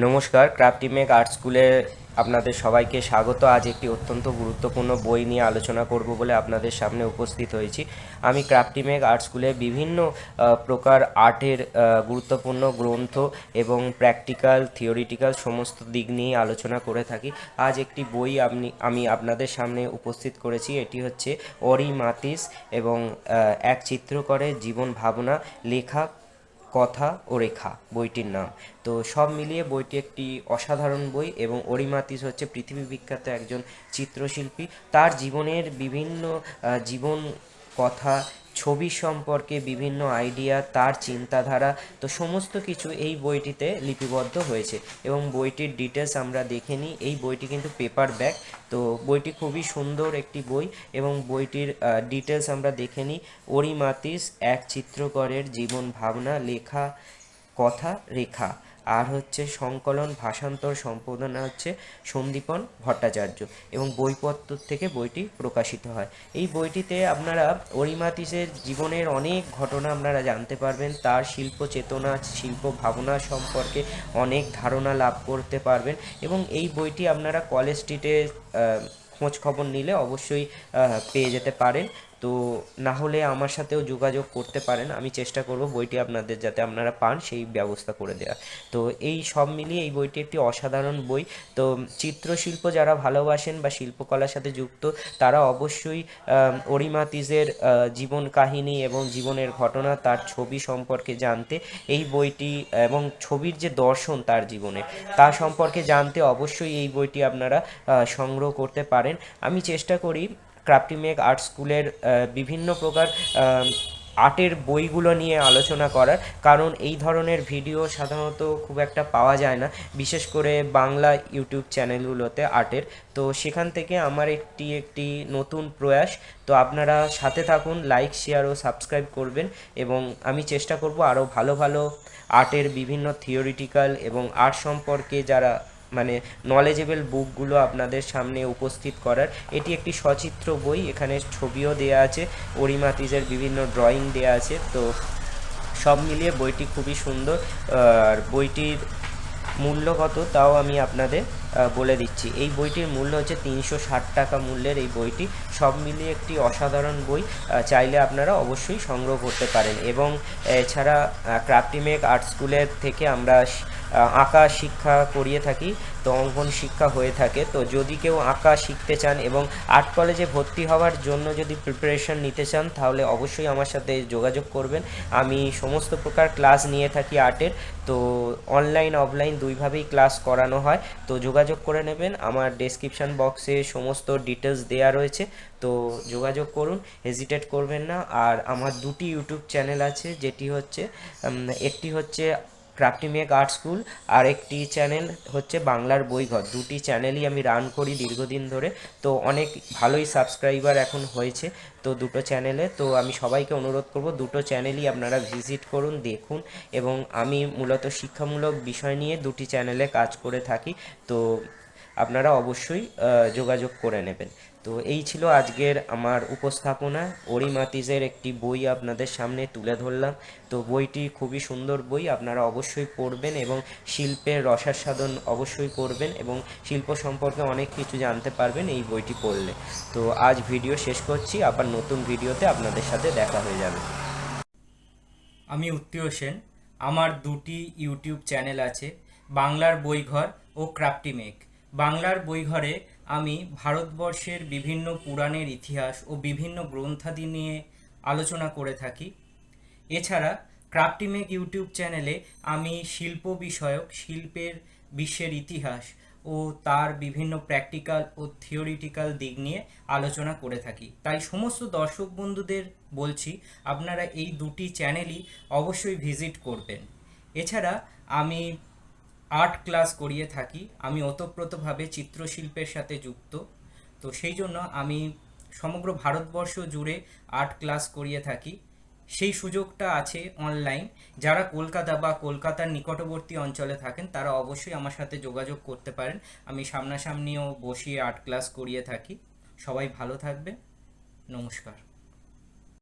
নমস্কার ক্রাফটিমেক আর্ট স্কুলে আপনাদের সবাইকে স্বাগত। আজ একটি অত্যন্ত গুরুত্বপূর্ণ বই নিয়ে আলোচনা করব বলে আপনাদের সামনে উপস্থিত হয়েছি। আমি ক্রাফটিমেক আর্ট স্কুলে বিভিন্ন প্রকার আর্টের গুরুত্বপূর্ণ গ্রন্থ এবং প্র্যাকটিক্যাল, থিওরিটিক্যাল সমস্ত দিক নিয়ে আলোচনা করে থাকি। আজ একটি বই আপনি, আমি আপনাদের সামনে উপস্থিত করেছি। এটি হচ্ছে অরি মাতিস এবং এক চিত্রকরের জীবন ভাবনা, লেখা কথা ও রেখা, বইটির নাম। তো সব মিলিয়ে বইটি একটি অসাধারণ বই এবং অরিমাতিস হচ্ছে পৃথিবী বিখ্যাত একজন চিত্রশিল্পী। তার জীবনের বিভিন্ন জীবন, কথা ছবি সম্পর্কে বিভিন্ন আইডিয়া তার চিন্তাধারা, তো সমস্ত কিছু এই বইটিতে লিপিবদ্ধ হয়েছে। এবং বইটির ডিটেলস আমরা দেখে নিই। এই বইটি কিন্তু পেপার ব্যাক তো বইটি খুবই সুন্দর একটি বই এবং বইটির ডিটেলস আমরা দেখে নিই। অরিমাতিস, এক চিত্রকরের জীবন ভাবনা, লেখা, কথা, রেখা। আর হচ্ছে সংকলন, ভাষান্তর, সম্পাদনা হচ্ছে সন্দীপন ভট্টাচার্য এবং বইপত্র থেকে বইটি প্রকাশিত হয়। এই বইটিতে আপনারা অরিমাতিসের জীবনের অনেক ঘটনা আপনারা জানতে পারবেন, তার শিল্প চেতনা, শিল্প ভাবনা সম্পর্কে অনেক ধারণা লাভ করতে পারবেন এবং এই বইটি আপনারা কলেজ স্ট্রিটে খোঁজ খবর নিলে অবশ্যই পেয়ে যেতে পারেন। তো না হলে আমার সাথেও যোগাযোগ করতে পারেন। আমি চেষ্টা করব বইটি আপনাদের যাতে আপনারা পান, সেই ব্যবস্থা করে দেওয়া তো এই সব মিলিয়ে এই বইটি একটি অসাধারণ বই। তো চিত্রশিল্প যারা ভালোবাসেন বা শিল্পকলার সাথে যুক্ত, তারা অবশ্যই অরিমাতিজের জীবন কাহিনী এবং জীবনের ঘটনা তার ছবি সম্পর্কে জানতে, এই বইটি এবং ছবির যে দর্শন তার জীবনে, তা সম্পর্কে জানতে অবশ্যই এই বইটি আপনারা সংগ্রহ করতে পারেন। আমি চেষ্টা করি ক্রাফটিমেক আর্ট স্কুলের বিভিন্ন প্রকার আর্টের বইগুলো নিয়ে আলোচনা করার। কারণ এই ধরনের ভিডিও সাধারণত খুব একটা পাওয়া যায় না, বিশেষ করে বাংলা ইউটিউব চ্যানেলগুলোতে আর্টের। তো সেখান থেকে আমার একটি একটি নতুন প্রয়াস। তো আপনারা সাথে থাকুন, লাইক, শেয়ার ও সাবস্ক্রাইব করবেন এবং আমি চেষ্টা করব আরও ভালো ভালো আর্টের বিভিন্ন থিওরিটিক্যাল এবং আর্ট সম্পর্কে যারা মানে নলেজেবল বুকগুলো আপনাদের সামনে উপস্থিত করার। এটি একটি সচিত্র বই, এখানে ছবিও দেয়া আছে অরিমাতিজের বিভিন্ন ড্রয়িং দেয়া আছে, তো সব মিলিয়ে বইটি খুবই সুন্দর। আর বইটির মূল্য কত, তাও আমি আপনাদের বলে দিচ্ছি। এই বইটির মূল্য হচ্ছে তিনশো ষাট টাকা মূল্যের এই বইটি। সব মিলিয়ে একটি অসাধারণ বই চাইলে আপনারা অবশ্যই সংগ্রহ করতে পারেন। এবং এছাড়া ক্রাফটিমেক আর্ট স্কুলের থেকে আমরা আঁকা শিক্ষা করিয়ে থাকি, তো অঙ্কন শিক্ষা হয়ে থাকে। তো যদি কেউ আঁকা শিখতে চান এবং আর্ট কলেজে ভর্তি হওয়ার জন্য যদি প্রিপারেশন নিতে চান, তাহলে অবশ্যই আমার সাথে যোগাযোগ করবেন। আমি সমস্ত প্রকার ক্লাস নিয়ে থাকি আর্টের। তো অনলাইন অফলাইন দুইভাবেই ক্লাস করানো হয়। তো যোগাযোগ করে নেবেন। আমার ডেসক্রিপশান বক্সে সমস্ত ডিটেলস দেয়া রয়েছে, তো যোগাযোগ করুন হেজিটেট করবেন না। আর আমার দুটি ইউটিউব চ্যানেল আছে, যেটি হচ্ছে একটি হচ্ছে ক্রাফটিমেক আর্ট স্কুল আর একটি চ্যানেল হচ্ছে বাংলার বইঘর। দুটি চ্যানেলই আমি রান করি দীর্ঘদিন ধরে। তো অনেক ভালোই সাবস্ক্রাইবার এখন হয়েছে তো দুটো চ্যানেলে তো আমি সবাইকে অনুরোধ করব, দুটো চ্যানেলই আপনারা ভিজিট করুন, দেখুন এবং আমি মূলত শিক্ষামূলক বিষয় নিয়ে দুটি চ্যানেলে কাজ করে থাকি। তো আপনারা অবশ্যই যোগাযোগ করে নেবেন। তো এই ছিল আজকের আমার উপস্থাপনা। অরিমাতিজের একটি বই আপনাদের সামনে তুলে ধরলাম। তো বইটি খুবই সুন্দর বই, আপনারা অবশ্যই পড়বেন এবং শিল্পের রসাস্বাদন অবশ্যই করবেন এবং শিল্প সম্পর্কে অনেক কিছু জানতে পারবেন এই বইটি পড়লে। তো আজ ভিডিও শেষ করছি, আবার নতুন ভিডিওতে আপনাদের সাথে দেখা হয়ে যাবে। আমি উত্তীয় সেন, আমার দুটি ইউটিউব চ্যানেল আছে, বাংলার বইঘর ও ক্রাফটিমেক বাংলার বইঘরে আমি ভারতবর্ষের বিভিন্ন পুরাণের ইতিহাস ও বিভিন্ন গ্রন্থাদি নিয়ে আলোচনা করে থাকি। এছাড়া ক্রাফটিমেক ইউটিউব চ্যানেলে আমি শিল্প বিষয়ক, শিল্পের বিশ্বের ইতিহাস ও তার বিভিন্ন প্র্যাকটিক্যাল ও থিওরিটিক্যাল দিক নিয়ে আলোচনা করে থাকি। তাই সমস্ত দর্শক বন্ধুদের বলছি, আপনারা এই দুটি চ্যানেলই অবশ্যই ভিজিট করবেন। এছাড়া আমি আর্ট ক্লাস করিয়ে থাকি। আমি ওতপ্রোতভাবে চিত্রশিল্পের সাথে যুক্ত। তো সেই জন্য আমি সমগ্র ভারতবর্ষ জুড়ে আর্ট ক্লাস করিয়ে থাকি। সেই সুযোগটা আছে অনলাইন। যারা কলকাতা বা কলকাতার নিকটবর্তী অঞ্চলে থাকেন, তারা অবশ্যই আমার সাথে যোগাযোগ করতে পারেন। আমি সামনাসামনিও বসিয়ে আর্ট ক্লাস করিয়ে থাকি। সবাই ভালো থাকবেন। নমস্কার।